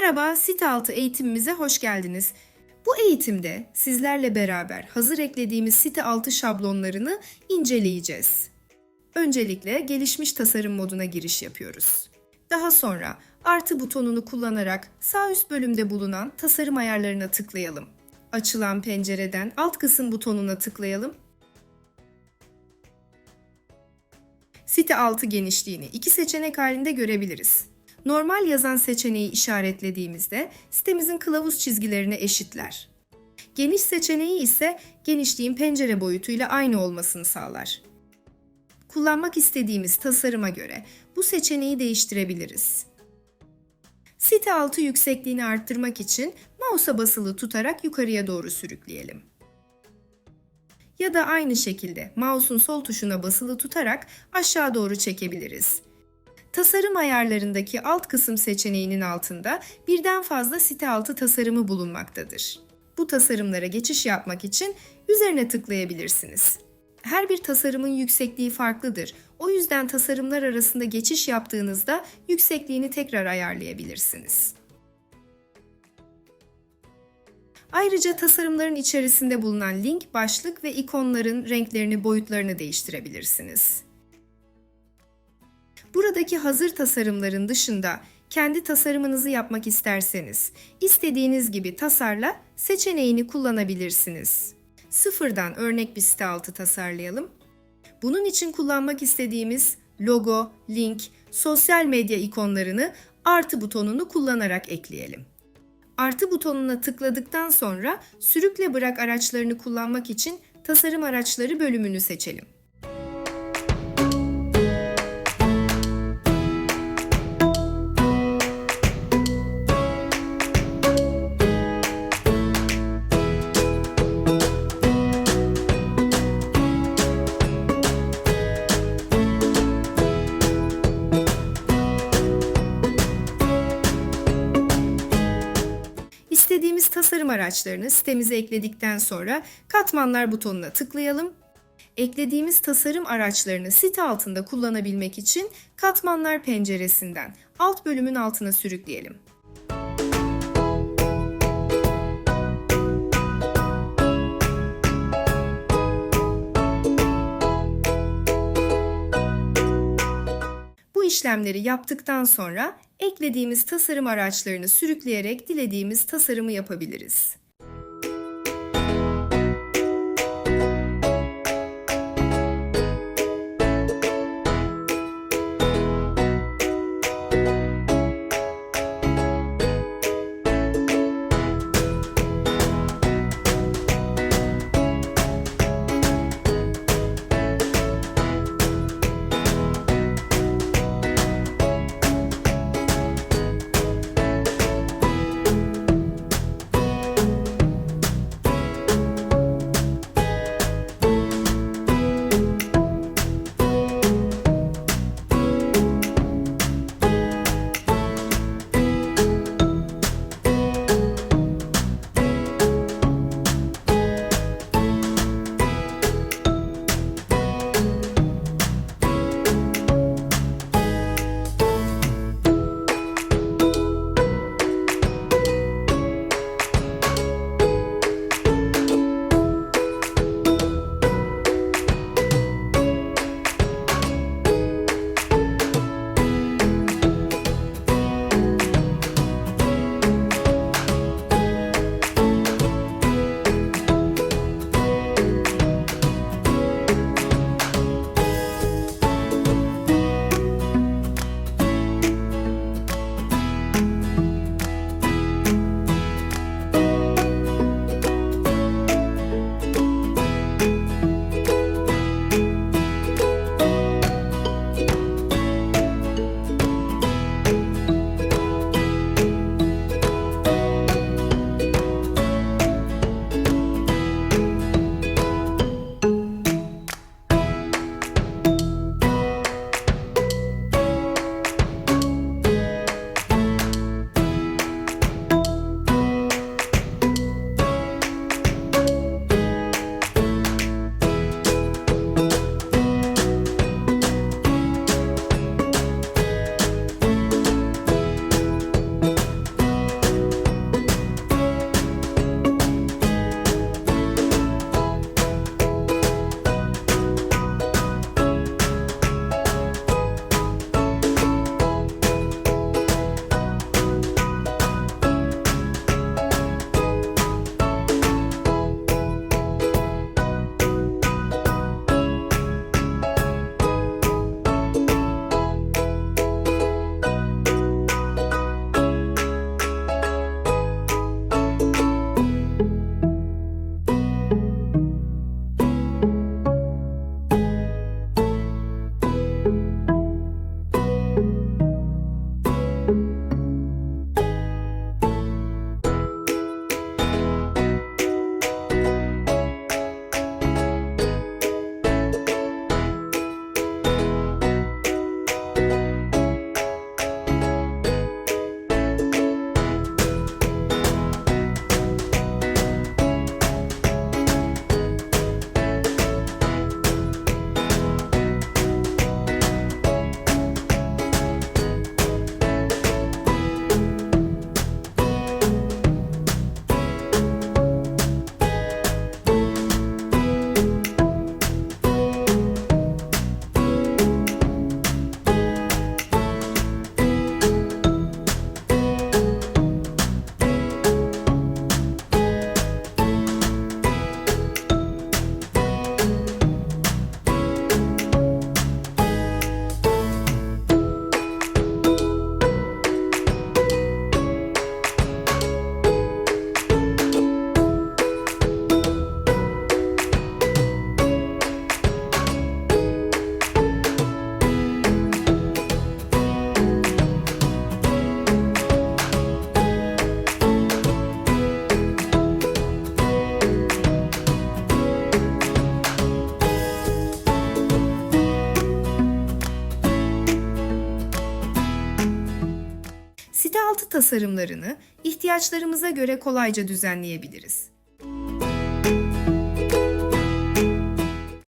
Merhaba, site altı eğitimimize hoş geldiniz. Bu eğitimde sizlerle beraber hazır eklediğimiz site altı şablonlarını inceleyeceğiz. Öncelikle gelişmiş tasarım moduna giriş yapıyoruz. Daha sonra artı butonunu kullanarak sağ üst bölümde bulunan tasarım ayarlarına tıklayalım. Açılan pencereden alt kısım butonuna tıklayalım. Site altı genişliğini iki seçenek halinde görebiliriz. Normal yazan seçeneği işaretlediğimizde sitemizin kılavuz çizgilerine eşitler. Geniş seçeneği ise genişliğin pencere boyutuyla aynı olmasını sağlar. Kullanmak istediğimiz tasarıma göre bu seçeneği değiştirebiliriz. Site altı yüksekliğini arttırmak için mouse'a basılı tutarak yukarıya doğru sürükleyelim. Ya da aynı şekilde mouse'un sol tuşuna basılı tutarak aşağı doğru çekebiliriz. Tasarım ayarlarındaki alt kısım seçeneğinin altında birden fazla site altı tasarımı bulunmaktadır. Bu tasarımlara geçiş yapmak için üzerine tıklayabilirsiniz. Her bir tasarımın yüksekliği farklıdır. O yüzden tasarımlar arasında geçiş yaptığınızda yüksekliğini tekrar ayarlayabilirsiniz. Ayrıca tasarımların içerisinde bulunan link, başlık ve ikonların renklerini, boyutlarını değiştirebilirsiniz. Buradaki hazır tasarımların dışında kendi tasarımınızı yapmak isterseniz istediğiniz gibi tasarla seçeneğini kullanabilirsiniz. Sıfırdan örnek bir site altı tasarlayalım. Bunun için kullanmak istediğimiz logo, link, sosyal medya ikonlarını artı butonunu kullanarak ekleyelim. Artı butonuna tıkladıktan sonra sürükle bırak araçlarını kullanmak için tasarım araçları bölümünü seçelim. Araçlarını sitemize ekledikten sonra katmanlar butonuna tıklayalım. Eklediğimiz tasarım araçlarını site altında kullanabilmek için katmanlar penceresinden alt bölümün altına sürükleyelim. İşlemleri yaptıktan sonra eklediğimiz tasarım araçlarını sürükleyerek dilediğimiz tasarımı yapabiliriz. Tasarımlarını ihtiyaçlarımıza göre kolayca düzenleyebiliriz.